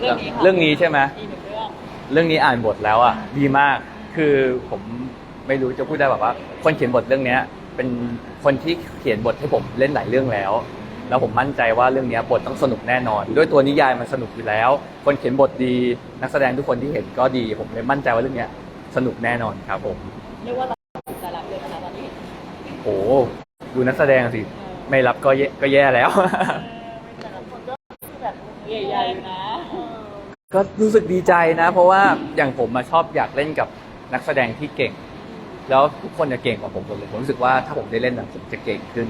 เรื่องนี้ค่ะเรื่องนี้ใช่ไหมอีกหนึ่งเรื่องเรื่องนี้อ่านบทแล้วอะดีมากคือผมไม่รู้จะพูดได้แบบว่า คนเขียนบทเรื่องเนี้ย เป็นคนที่เขียนบทให้ผมเล่นหลายเรื่องแล้ว แล้วผมมั่นใจว่าเรื่องเนี้ยบทต้องสนุกแน่นอน ด้วยตัวนิยายมันสนุกอยู่แล้ว คนเขียนบทดีนักแสดงทุกคนที่เห็นก็ดี ผมเลยมั่นใจว่าเรื่องเนี้ยสนุกแน่นอนครับผมเรียกว่าเราถูกใจรับเลยนะคะตอนนี้โอ้ดูนักแสดงสิไม่รับก็แย่ก็แย่แล้ว เออแต่ละคนก็คือแบบ ใหญ่ๆนะเออก็รู้สึกดีใจนะ เพราะว่าอย่างผมมาชอบอยากเล่นกับนักแสดงที่เก่ง แล้วทุกคนจะเก่งกว่าผมหมดเลยผมรู้สึกว่าถ้าผมได้เล่นนะผมจะเก่งขึ้น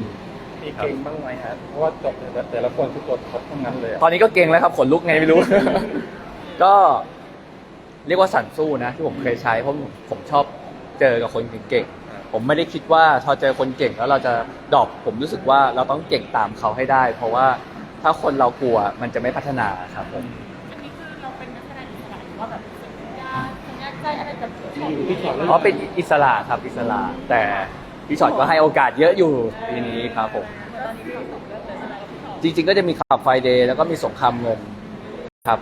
มีเก่งบ้างไหมฮะเพราะว่าจบแต่ละแต่ละคนทุกตัวท็อปทั้งนั้นเลยอะตอนนี้ก็เก่งแล้วครับขนลุกไงไม่รู้ ก็เรียกว่าสั่นสู้นะที่ผมเคยใช้เพราะผมผมชอบเจอกับคนเก่งๆผมไม่ได้คิดว่าพอเจอคนเก่งแล้วเราจะดรอปผมรู้สึกว่าเราต้องเก่งตามเขาให้ได้ เพราะว่า ถ้าคนเรากลัวมันจะไม่พัฒนาครับผมอันนี้คือเราเป็นนักแสดงอิสระหรือว่าแบบสัญญาสัญญาใจอะไรกับเกี่ยวกับพี่ชอตเพราะเป็นอิสระครับอิสระ แต่พี่ชอตก็ให้โอกาสเยอะอยู่ปีนี้ครับผม ตอนนี้มีสองเรื่องเลยใช่ไหมกับพี่ชอตจริง ๆ ก็จะมีขับไฟเดย์แล้วก็มีสงครามเงินครับ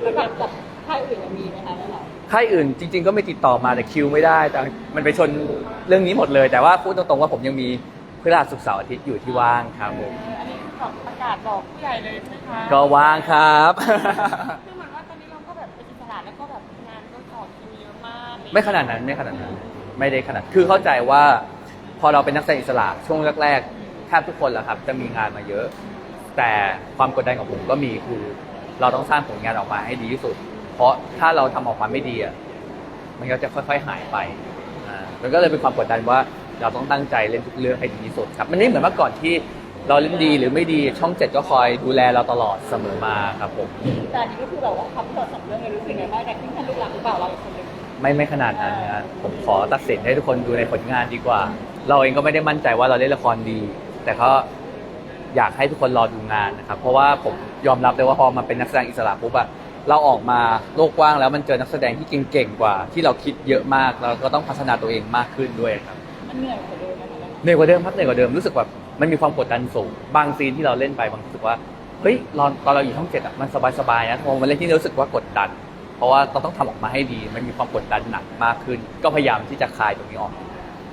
แล้วแบบกับค่ายอื่นยังมีไหมคะแล้วเราค่ายอื่นจริง ๆ ก็ไม่ติดต่อมาแต่คิวไม่ได้ แต่มันไปชนเรื่องนี้หมดเลย แต่ว่าพูดตรงๆว่าผมยังมีพฤหัสศุกร์เสาร์อาทิตย์อยู่ที่ว่างครับผมเอออันนี้คือ แบบประกาศบอกผู้ใหญ่เลยใช่ไหมคะก็ว่างครับ คือเหมือนว่าตอนนี้เราก็แบบเป็นอิสระแล้วก็แบบงานก็ต่อคิวเยอะมากไม่ขนาดนั้นไม่ขนาดนั้น ไม่ได้ขนาด คือเข้าใจว่า พอเราเป็นนักแสดงอิสระช่วงแรกๆแทบทุกคนแหละครับ จะมีงานมาเยอะ แต่ความกดดันของผมก็มีคือ เราต้องสร้างผลงานออกมาให้ดีที่สุด เพราะถ้าเราทำออกมาไม่ดีอะมันก็จะค่อย ๆหายไปอ่ามันก็เลยเป็นความกดดันว่าเราต้องตั้งใจเล่นทุกเรื่องให้ดีที่สุดครับ มันไม่เหมือนเมื่อก่อนที่ เราเล่นดีหรือไม่ดีช่องเจ็ดก็คอยดูแลเราตลอดเสมอมาครับผมแต่อันนี้ก็คือแบบว่าทำให้เราสองเรื่องเลยรู้สึกไงบ้างแต่ที่ท่านลูกหลักหรือเปล่าเราอีกคนหนึงไม่ไม่ขนาดนั้นนะผมขอตัดสินให้ทุกคนดูในผลงานดีกว่า เราเองก็ไม่ได้มั่นใจว่าเราเล่นละครดี แต่ก็อยากให้ทุกคนรอดูงานนะครับ เพราะว่าผมยอมรับเลยว่าพอมาเป็นนักแสดงอิสระปุ๊บอะเราออกมาโลกกว้างแล้วมันเจอนักแสดงที่เก่งๆกว่า ที่เราคิดเยอะมากเราก็ต้องพัฒนาตัวเองมากขึ้นด้วยครับมันเหนื่อยกว่าเดิมไหมคะเหนื่อยกว่าเดิมครับเหนื่อยกว่าเดิมรู้สึกแบบ มันมีความกดดันสูง บางซีนที่เราเล่นไปบางรู้สึกว่าเฮ้ยตอนตอนเราอยู่ช่องเจ็ดอะมันสบายๆนะพอมาเล่นที่นี่รู้สึกว่ากดดัน เพราะว่าเราต้องทำออกมาให้ดี มันมีความกดดันหนักมากขึ้น ก็พยายามที่จะคลายตรงนี้ออก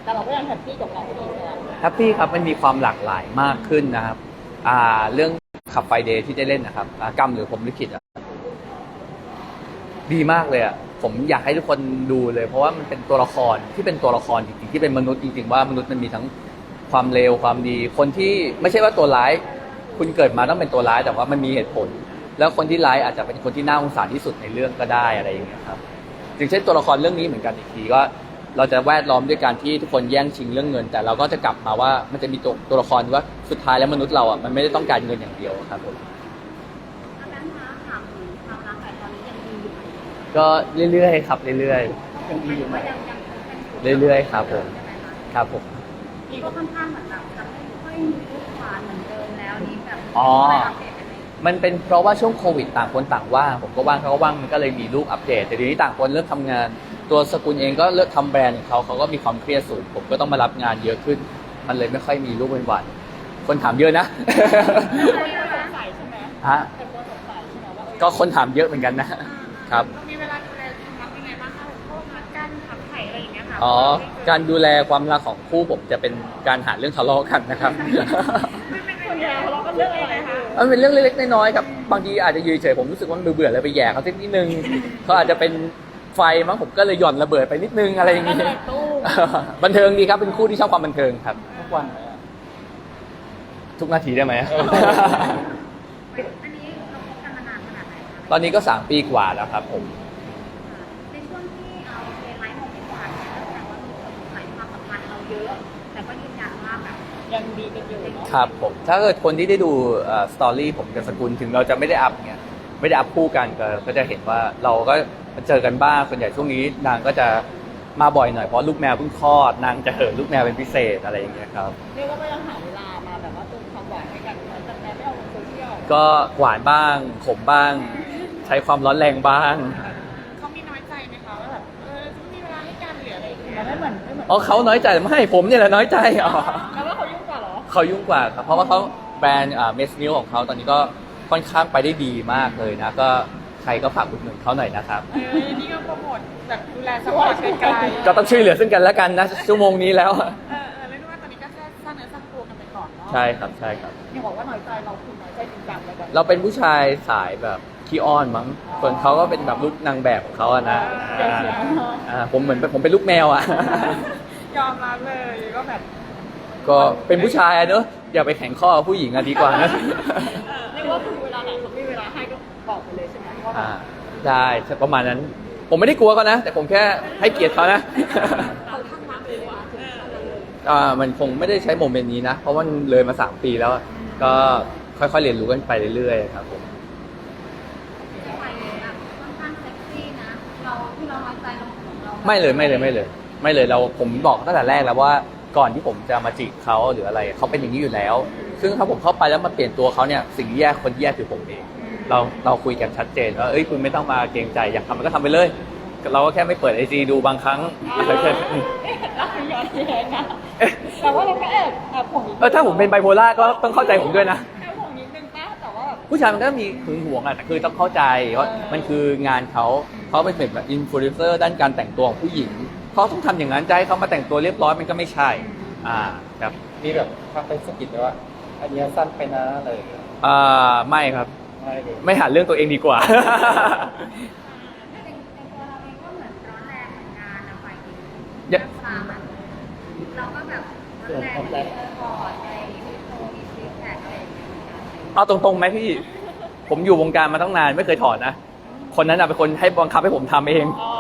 แต่เราก็ยังแฮปปี้กับงานที่ดีใช่ไหมแฮปปี้ครับมันมีความหลากหลายมากขึ้นนะครับอ่าเรื่องขับไฟเดย์ที่ได้เล่นนะครับอ่ากรรมหรือผมลิขิตอะดีมากเลยอะผมอยากให้ทุกคนดูเลย เพราะว่ามันเป็นตัวละครที่เป็นตัวละครจริงๆที่เป็นมนุษย์จริงๆว่ามนุษย์มันมีทั้ง ความเลวความดี คนที่ไม่ใช่ว่าตัวร้าย คุณเกิดมาต้องเป็นตัวร้ายแต่ว่ามันมีเหตุผล แล้วคนที่ร้ายอาจจะเป็นคนที่น่าสงสารที่สุดในเรื่องก็ได้อะไรอย่างเงี้ยครับอย่างเช่นตัวละครเรื่องนี้เหมือนกันอีกทีก็เราจะแวดล้อมด้วยการที่ทุกคนแย่งชิงเรื่องเงิน แต่เราก็จะกลับมาว่ามันจะมีตัวตัวละครว่าสุดท้ายแล้วมนุษย์เราอะมันไม่ได้ต้องการเงินอย่างเดียวครับผมอาจารย์คะถามถึงความรักแต่ตอนนี้ยังดีอยู่ไหมก็เรื่อยๆครับเรื่อยยังดีอยู่ไหมว่ายังยังคบกันอยู่ๆเรื่อยๆครับผมใช่ไหมคะครับผม นี่ก็ค่อนข้างเหมือนแบบจะไม่ค่อยมีรูปหวานเหมือนเดิมแล้วนี่แบบอ๋อไม่ได้อัปเดตกันเลยมันเป็นเพราะว่าช่วงโควิดต่างคนต่างว่างผมก็ว่างเขาก็ว่างมันก็เลยมีรูปอัปเดต แต่ทีนี้ต่างคนเริ่มทำงาน ตัวสกุลเองก็เลิกทำแบรนด์ของเขาเขาก็มีความเครียดสูง ผมก็ต้องมารับงานเยอะขึ้น มันเลยไม่ค่อยมีรูปเป็นวันๆคนถามเยอะนะ คนก็สงสัยใช่ไหมฮะคนก็สงสัยใช่ไหมว่าเออก็คนถามเยอะเหมือนกันนะ ครับมีเวลาดูแล อะไรอย่างเงี้ยค่ะอ๋อ การดูแลความรักของคู่ผมจะเป็นการหาเรื่องทะเลาะกันนะครับ คนเดียวเราก็เลือกอะไรคะมันเป็นเรื่องเล็กๆน้อยๆครับบางทีอาจจะยืนเฉยผมรู้สึกว่ามันเบื่อๆเลยไปแหย่เขาสักนิดนึงเขาอาจจะเป็นไฟมั้งผมก็เลยหย่อนระเบิดไปนิดนึงอะไรอย่างก็งี้เลยตู้บันเทิงดีครับเป็นคู่ที่ชอบความบันเทิงครับ ทุกวันไหมอะทุกนาทีได้ไหม อันนี้เราคบกันมานานขนาดไหนคะตอนนี้ก็สามปีกว่าแล้วครับผม ยังดีกันอยู่เนาะครับผมถ้าเกิดคนที่ได้ดูสตอรี่ผมกับสกุลถึงเราจะไม่ได้อัพเนี่ยไม่ได้อัพคู่กันก็ก็จะเห็นว่าเราก็เจอกันบ้างส่วนใหญ่ช่วงนี้นางก็จะมาบ่อยหน่อยเพราะลูกแมวเพิ่งคลอดนางจะเหินลูกแมวเป็นพิเศษอะไรอย่างเงี้ยครับเรียกว่าก็ยังหาเวลามาแบบว่าเติมความหวานให้กันเหมือนแต่แม้ไม่เอาลงโซเชียลก็หวานบ้างขมบ้าง ใช้ความร้อนแรงบ้างเขามีน้อยใจไหมคะว่าแบบเออจะมีเวลาให้กันหรืออะไรอย่างเงี้ยไม่เหมือนไม่เหมือนอ๋อเขาน้อยใจไม่ผมเนี่ยแหละน้อยใจอ๋อแล้วว่า เขายุ่งกว่าเหรอเขายุ่งกว่าครับ เพราะว่าเขาแบรนด์เมสนิวของเขาตอนนี้ก็ค่อนข้างไปได้ดีมากเลยนะ ก็ใครก็ฝากอุดหนุนเขาหน่อยนะครับ เออนี่ก็โปรโมทแบบดูแลสปอร์ตไกลๆก็ต้องช่วยเหลือซึ่งกันและกันนะชั่วโมงนี้แล้ว เออเออเรียกได้ว่าตอนนี้ก็แค่สร้างเนื้อสร้างตัวกันไปก่อนเนาะใช่ครับใช่ครับ อย่าบอกว่าน้อยใจเราคือน้อยใจจริงจังเลยแบบเราเป็นผู้ชายสายแบบขี้อ้อนมั้ง ส่วนเขาก็เป็นแบบลูกนางแบบของเขาอะนะอ่าอ่าผมเหมือนผมเป็นลูกแมวอะ ยอมรับเลยก็แบบ ก็เป็นผู้ชายอะเนอะอย่าไปแข่งข้อกับผู้หญิงอะดีกว่านะ เรียกว่าคือเวลาไหนเขาไม่เวลาให้ก็บอกไปเลยใช่ไหมว่าแบบอ่าได้ใช่ประมาณนั้น ผมไม่ได้กลัวเขานะ แต่ผมแค่ให้เกียรติเขานะ เขาข้างรักเลยว่ะเอออ่ามันคงไม่ได้ใช้โมเมนต์นี้นะ เพราะว่ามันเลยมาสามปีแล้วอะก็ค่อยๆเรียนรู้กันไปเรื่อยๆครับผมไปแบบค่อนข้างเซ็กซี่นะ เราที่เราน้อยใจเราของเราไม่เลยไม่เลยไม่เลย ไม่เลยเราผมบอกตั้งแต่แรกแล้วว่า ก่อนที่ผมจะมาจีบเขาหรืออะไรเขาเป็นอย่างนี้อยู่แล้ว ซึ่งถ้าผมเข้าไปแล้วมาเปลี่ยนตัวเขาเนี่ยสิ่งที่แย่คนที่แย่คือผมเอง เราเราคุยกันชัดเจนว่าเอ้ยคุณไม่ต้องมาเกรงใจอยากทำมันก็ทำไปเลย เราก็แค่ไม่เปิดไอจีดูบางครั้งอะไรแค่นี้เราคือย้อนแย้งนะแต่ว่าเราก็แอบแอบห่วงนิดนึงเออถ้าผมเป็นไบโพล่าก็ต้องเข้าใจผมด้วยนะแอบห่วงนิดนึงป้าแต่ว่าแบบผู้ชายมันก็มีหึงหวงอะแต่คือต้องเข้าใจว่าเออมันคืองานเขาเขาเป็นเหมือนแบบอินฟลูเอนเซอร์ด้านการแต่งตัวของผู้หญิง เขาต้องทำอย่างนั้นใจเขามาแต่งตัวเรียบร้อยมันก็ไม่ใช่ อ่าครับมีแบบทักไปสะกิดเลยว่า อันเนี้ยสั้นไปนะอะไรอย่างเงี้ยอ่าไม่ครับ ไม่เลยไม่หาเรื่องตัวเองดีกว่าในในตัวเราเองก็เหมือนร้อนแรงเหมือนกันนะฝ่ายหญิงเยอะตามมันเราก็แบบร้อนแรงในเออก่อนในมีโทรมีซีแพคอะไรอย่างเงี้ยเหมือนกัน เอาตรงๆไหมพี่ ผมอยู่วงการมาตั้งนานไม่เคยถอดนะ คนนั้นน่ะเป็นคนให้บังคับให้ผมทำเอง อ๋อ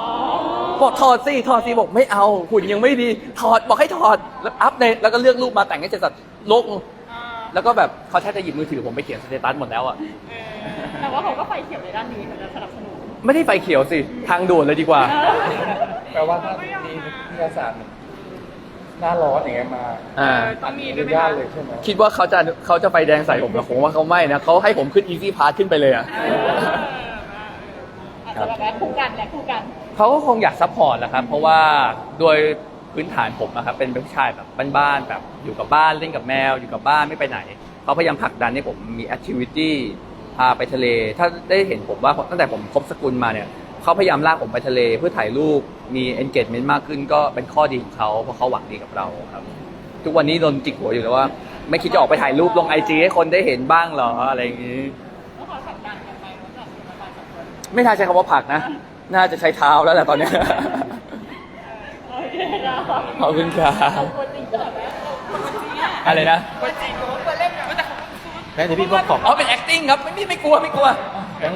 บอกถอดสิถอดสิบอกไม่เอาหุ่นยังไม่ดี ถอดบอกให้ถอดแล้วอัพในแล้วก็เลือกรูปมาแต่งให้เสร็จสับลงอ่าแล้วก็แบบเขาแทบจะหยิบมือถือผมไปเขียนสเตตัสหมดแล้วอะเออแต่ว่าเขาก็ไฟเขียวในด้านนี้เขาจะสนับสนุนไม่ได้ไฟเขียวสิ ทางด่วนเลยดีกว่า แปลว่าถ้ามีวิทยาศาสตร์หน้าร้อนอย่างเงี้ยมาอ่าเออต้องมีด้วยไหมญาคะตเลยใช่ไหมคิดว่าเขาจะเขาจะไฟแดงใส่ผมนะผมว่าเขาไม่นะเขาให้ผมขึ้น easy pass ขึ้นไปเลยอะ เอออาจจะแบบว่าคู่กันแหละคู่กัน เขาก็คงอยากซัพพอร์ตแหละครับ เพราะว่าโดยพื้นฐานผมนะครับเป็นผู้ชายแบบบ้านๆแบบอยู่กับบ้านเล่นกับแมว อยู่กับบ้านไม่ไปไหนเขาพยายามผลักดันให้ผมมีแอคทิวิตี้พาไปทะเล ถ้าได้เห็นผมว่าตั้งแต่ผมคบสกุลมาเนี่ยเขาพยายามลากผมไปทะเล เพื่อถ่ายรูปมี engagement มากขึ้น ก็เป็นข้อดีของเขาเพราะเขาหวังดีกับเราครับ ทุกวันนี้โดนจิกหัวอยู่แล้วว่า ไม่คิดจะออกไปถ่ายรูปลงไอจีให้คนได้เห็นบ้างเหรออะไรอย่างนี้ ไม่น่าใช้คำว่าผลักนะ น่าจะใช้เท้าแล้วแหละตอนเนี้ย โอเคนะขอบคุณครับคนจริงก็แบบว่าคนจริงอะอะไรนะคนจริงคนเล่นแต่เขา แม่เดี๋ยวพี่บอกขอบ อ๋อเป็น acting ครับไม่ไม่ไม่กลัวไม่กลัว